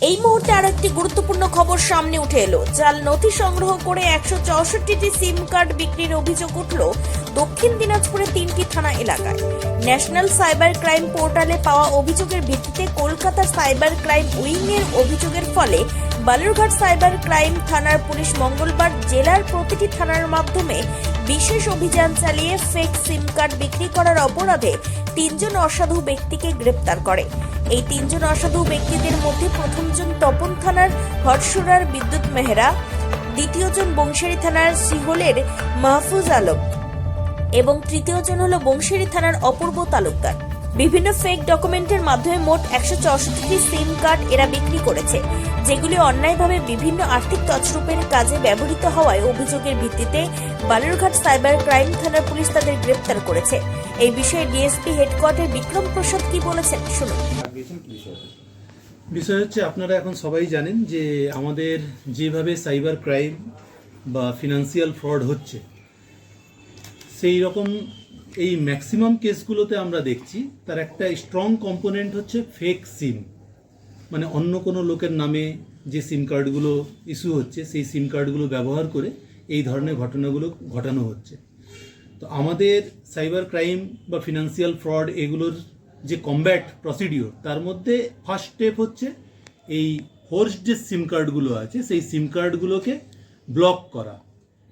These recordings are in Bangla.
এই মুহূর্তে আর একটি গুরুত্বপূর্ণ খবর সামনে উঠে এলো জাল নথি সংগ্রহ করে একশো চৌষট্টিটি সিম কার্ড বিক্রির অভিযোগ উঠল দক্ষিণ দিনাজপুরের তিনটি থানা এলাকায়। ন্যাশনাল সাইবার ক্রাইম পোর্টালে পাওয়া অভিযোগের ভিত্তিতে কলকাতা সাইবার ক্রাইম উইং এর অভিযোগের ফলে বালুরঘাট সাইবার ক্রাইম থানার পুলিশ মঙ্গলবার জেলার প্রতিটি থানার মাধ্যমে বিশেষ অভিযান চালিয়ে ফেক সিম কার্ড বিক্রি করার অপরাধে তিনজন অসাধু ব্যক্তিকে গ্রেপ্তার করে। এই তিনজন অসাধু ব্যক্তিদের মধ্যে প্রথমজন তপন থানার হরসুরার বিদ্যুৎ মেহরা, দ্বিতীয়জন বংশেরী থানার সিহলের মাহফুজ আলম এবং তৃতীয়জন হল বংশেরী থানার অপূর্ব তালুকদার। বিভিন্ন ফেক ডকুমেন্টের মাধ্যমে মোট একশো চৌষট্টিটি সিম কার্ড এরা বিক্রি করেছে, যেগুলি অন্যায়ভাবে বিভিন্ন আর্থিক তছরূপের কাজে ব্যবহৃত হওয়ায় অভিযোগের ভিত্তিতে বালুরঘাট সাইবার ক্রাইম থানার পুলিশ তাদের গ্রেপ্তার করেছে। এই বিষয়ে ডিএসপি হেডকোয়ার্টার বিক্রম প্রসাদ কি বলেছেন? শুনুন। বিষয় হচ্ছে, আপনারা এখন সবাই জানেন যে আমাদের যেভাবে সাইবার ক্রাইম বা ফিনান্সিয়াল ফ্রড হচ্ছে, সেই রকম এই ম্যাক্সিমাম কেসগুলোতে আমরা দেখছি, তার একটা স্ট্রং কম্পোনেন্ট হচ্ছে ফেক সিম মানে অন্য কোনো লোকের নামে যে সিম কার্ডগুলো ইস্যু হচ্ছে, সেই সিম কার্ডগুলো ব্যবহার করে এই ধরনের ঘটনাগুলো ঘটানো হচ্ছে। তো আমাদের সাইবার ক্রাইম বা ফিনান্সিয়াল ফ্রড এগুলোর যে কম্ব্যাট প্রসিডিওর তার মধ্যে ফার্স্ট স্টেপ হচ্ছে এই ফোর্স যে সিম কার্ডগুলো আছে, সেই সিম কার্ডগুলোকে ব্লক করা।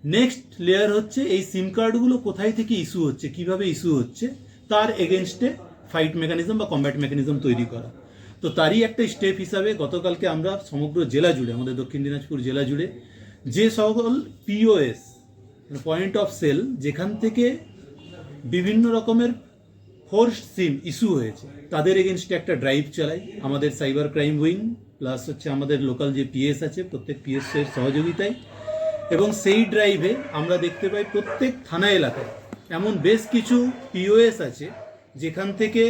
নেক্সট লেয়ার হচ্ছে এই সিম কার্ডগুলো কোথায় থেকে ইস্যু হচ্ছে, কীভাবে ইস্যু হচ্ছে, তার এগেনস্টে ফাইট মেকানিজম বা কমব্যাট মেকানিজম তৈরি করা। তো তারই একটা স্টেপ হিসাবে গতকালকে আমরা সমগ্র জেলা জুড়ে, আমাদের দক্ষিণ দিনাজপুর জেলা জুড়ে, যে সকল পিওএস পয়েন্ট অফ সেল যেখান থেকে বিভিন্ন রকমের ফোর্স সিম ইস্যু হয়েছে, তাদের এগেনস্টে একটা ড্রাইভ চালাই। আমাদের সাইবার ক্রাইম উইং প্লাস হচ্ছে আমাদের লোকাল যে পিএস আছে, প্রত্যেক পিএস এর সহযোগিতায় এবং সেই ড্রাইভে আমরা দেখতে পাই প্রত্যেক থানা এলাকায় এমন বেশ কিছু পিওএস আছে, যেখান থেকে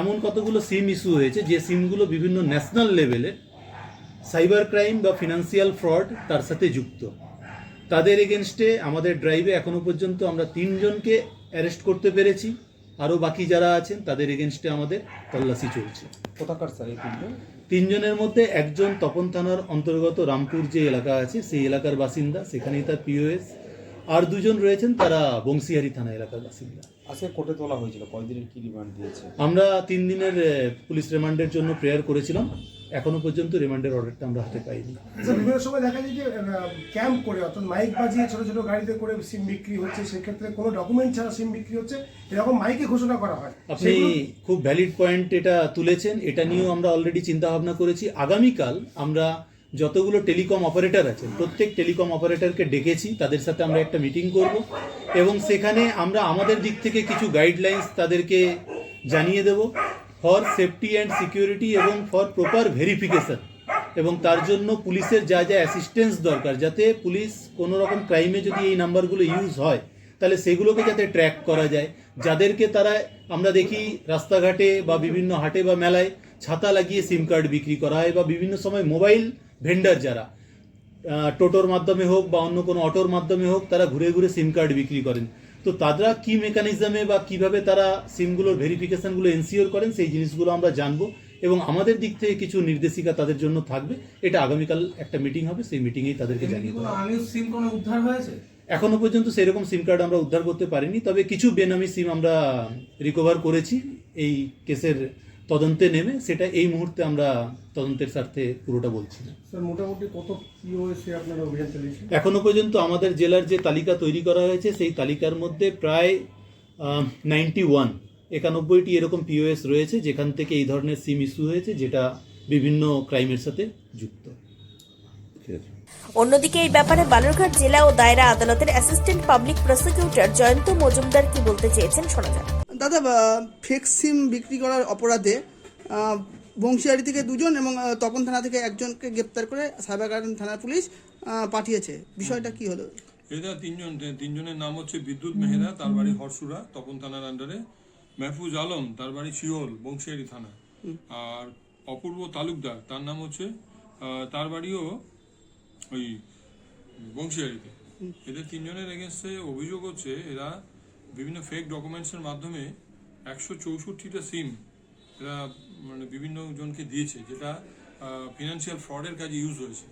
এমন কতগুলো সিম ইস্যু হয়েছে, যে সিমগুলো বিভিন্ন ন্যাশনাল লেভেলে সাইবার ক্রাইম বা ফিনান্সিয়াল ফ্রড তার সাথে যুক্ত। তাদের এগেনস্টে আমাদের ড্রাইভে এখনও পর্যন্ত আমরা তিনজনকে অ্যারেস্ট করতে পেরেছি। আরও বাকি যারা আছেন, তাদের এগেনস্টে আমাদের তল্লাশি চলছে। কোথাকার স্যার এই তিনজন? তিনজনের মধ্যে একজন তপন থানার অন্তর্গত রামপুর যে এলাকা আছে সেই এলাকার বাসিন্দা সেখানেই তার পিওএস আর দুজন রয়েছেন তারা বংশিয়ারি থানা এলাকার বাসিন্দা। আজকে কোর্টে তোলা হয়েছিল কয়দিনের কি রিমান্ড দিয়েছে? আমরা তিন দিনের পুলিশ রিমান্ডের জন্য প্রেয়ার করেছিলাম। এখনও পর্যন্ত রিমান্ডের অর্ডারটা আমরা হাতে পাইনি। স্যার, বিভিন্ন সময় দেখা যায় যে ক্যাম্প করে অর্থাৎ মাইক বাজিয়ে ছোট ছোট গাড়িতে করে সিম বিক্রি হচ্ছে সেক্ষেত্রে কোনো ডকুমেন্ট ছাড়া সিম বিক্রি হচ্ছে এরকম মাইকে ঘোষণা করা হয়। আপনি খুব ভ্যালিড পয়েন্ট এটা তুলেছেন এটা নিয়েও আমরা অলরেডি চিন্তা ভাবনা করেছি। আগামীকাল আমরা যতগুলো টেলিকম অপারেটর আছেন প্রত্যেক টেলিকম অপারেটরকে ডেকেছি তাদের সাথে আমরা একটা মিটিং করব এবং সেখানে আমরা আমাদের দিক থেকে কিছু গাইডলাইন্স তাদেরকে জানিয়ে দেব। ফর সেফটি অ্যান্ড সিকিউরিটি এবং ফর প্রপার ভেরিফিকেশন এবং তার জন্য পুলিশের যা যা অ্যাসিস্ট্যান্স দরকার, যাতে পুলিশ কোনো রকম ক্রাইমে যদি এই নাম্বারগুলো ইউজ হয়, তাহলে সেগুলোকে যাতে ট্র্যাক করা যায়। যাদেরকে তারা, আমরা দেখি রাস্তাঘাটে বা বিভিন্ন হাটে বা মেলায় ছাতা লাগিয়ে সিম কার্ড বিক্রি করা হয় বা বিভিন্ন সময় মোবাইল ভেন্ডার যারা টোটোর মাধ্যমে হোক বা অন্য কোনো অটোর মাধ্যমে হোক, তারা ঘুরে ঘুরে সিম কার্ড বিক্রি করেন। তো তারা কি মেকানিজমে বা কীভাবে তারা সিমগুলোর ভেরিফিকেশনগুলো এনসিওর করেন সেই জিনিসগুলো আমরা জানব। এবং আমাদের দিক থেকে কিছু নির্দেশিকা তাদের জন্য থাকবে। এটা আগামীকাল একটা মিটিং হবে সেই মিটিংয়েই তাদেরকে জানিয়ে দেবো সিম কোনো উদ্ধার হয়েছে? এখনও পর্যন্ত সেরকম সিম কার্ড আমরা উদ্ধার করতে পারিনি তবে কিছু বেনামি সিম আমরা রিকভার করেছি এই কেসের তদন্তে নেমে সেটা এই মুহূর্তে আমরা তদন্তের স্বার্থে পুরোটা বলছি না। মোটামুটি কত পিওএসে আপনারা অভিযান চালিয়েছেন? এখনও পর্যন্ত আমাদের জেলার যে তালিকা তৈরি করা হয়েছে সেই তালিকার মধ্যে প্রায় নাইনটি ওয়ান একানব্বইটি এরকম পিওএস রয়েছে যেখান থেকে এই ধরনের সিম ইস্যু হয়েছে যেটা বিভিন্ন ক্রাইমের সাথে যুক্ত। অন্যদিকে এই ব্যাপারে বালুরঘাট জেলা ও দায়রা আদালতের assistant public prosecutor Jayanta Majumdar কি বলতে চেয়েছেন শোনা যাক। দাদা ফেক সিম বিক্রি করার অপরাধে বংশিয়ারি থেকে দুজন এবং তপন থানা থেকে একজনকে গ্রেপ্তার করে সাইবার ক্রাইম থানার পুলিশ পাঠিয়েছে। বিষয়টা কি হলো? এরা তিনজন তিনজনের নাম হচ্ছে বিদ্যুৎ মেহরা তার বাড়ি হরসুরা তপন থানার আন্ডারে মেহফুজ আলম তার বাড়ি শিওল বংশিয়ারি থানা। আর অপূর্ব তালুকদার তার নাম হচ্ছে তার বাড়িও ওই বংশিয়ারিতে। এদের তিনজনের এগেনস্টে অভিযোগ হচ্ছে এরা বিভিন্ন ফেক ডকুমেন্টসের মাধ্যমে একশো চৌষট্টিটা সিম এরা মানে বিভিন্ন জনকে দিয়েছে, যেটা ফিনান্সিয়াল ফ্রডের কাজে ইউজ হয়েছে।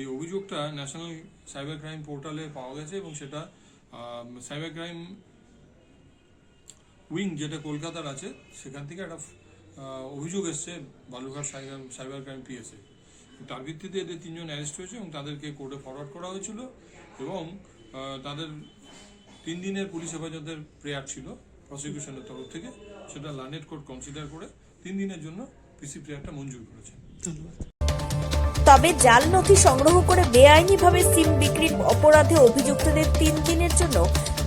এই অভিযোগটা ন্যাশনাল সাইবার ক্রাইম পোর্টালে পাওয়া গেছে এবং সেটা সাইবার ক্রাইম উইং যেটা কলকাতার আছে, সেখান থেকে একটা অভিযোগ এসছে Balurghat cyber cyber crime PSA তার ভিত্তিতে এদের তিনজন অ্যারেস্ট হয়েছে এবং তাদেরকে কোর্টে ফরওয়ার্ড করা হয়েছিল এবং তাদের তিন দিনের পুলিশ হেফাজতের প্রেয়ার ছিল প্রসিকিউশনের তরফ থেকে। সেটা লার্নেট কোর্ট কনসিডার করে তিন দিনের জন্য পিসি প্রেয়ারটা মঞ্জুর করেছে তবে জাল নথি সংগ্রহ করে বেআইনিভাবে সিম বিক্রির অপরাধে অভিযুক্তদের তিন দিনের জন্য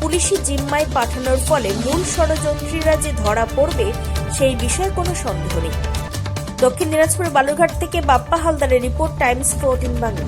পুলিশি জিম্মায় পাঠানোর ফলে মূল ষড়যন্ত্রীরা যে ধরা পড়বে সেই বিষয়ে কোনো সন্দেহ নেই। দক্ষিণ দিনাজপুর বালুরঘাট থেকে বাপ্পা হালদারের report Times fourteen Bangla.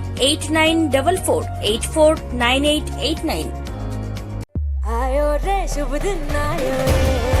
8999.